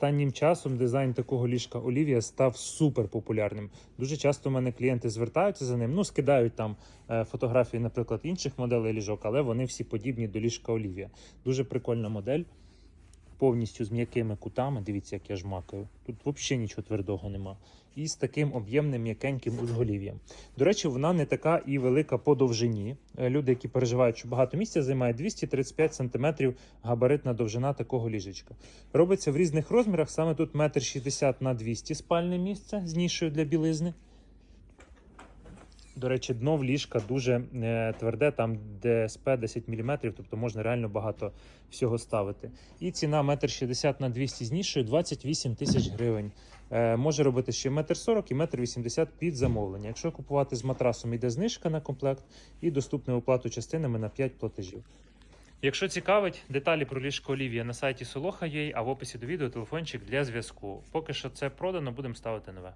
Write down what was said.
Останнім часом дизайн такого ліжка Олівія став супер популярним. Дуже часто в мене клієнти звертаються за ним, ну скидають там е, фотографії, наприклад, інших моделей ліжок, але вони всі подібні до ліжка Олівія. Дуже прикольна модель, повністю з м'якими кутами. Дивіться, як я жмакаю. Тут взагалі нічого твердого нема. І з таким об'ємним м'якеньким узголів'ям. До речі, вона не така і велика по довжині. Е, Люди, які переживають, що багато місця займає 235 см габаритна довжина такого ліжечка. Робиться в різних розмірах. Саме тут 1,60 м на 200 спальне місце з нішою для білизни. До речі, дно в ліжка дуже е, тверде, там ДСП 10 мм, тобто можна реально багато всього ставити. І ціна 1,60 на 200 з нішою 28 тисяч гривень. Е, може робити ще 1,40 м і 1,80 м під замовлення. Якщо купувати з матрасом, йде знижка на комплект і доступна оплату частинами на 5 платежів. Якщо цікавить, деталі про ліжко Олівія на сайті Soloha.ua, а в описі до відео телефончик для зв'язку. Поки що це продано, будемо ставити нове.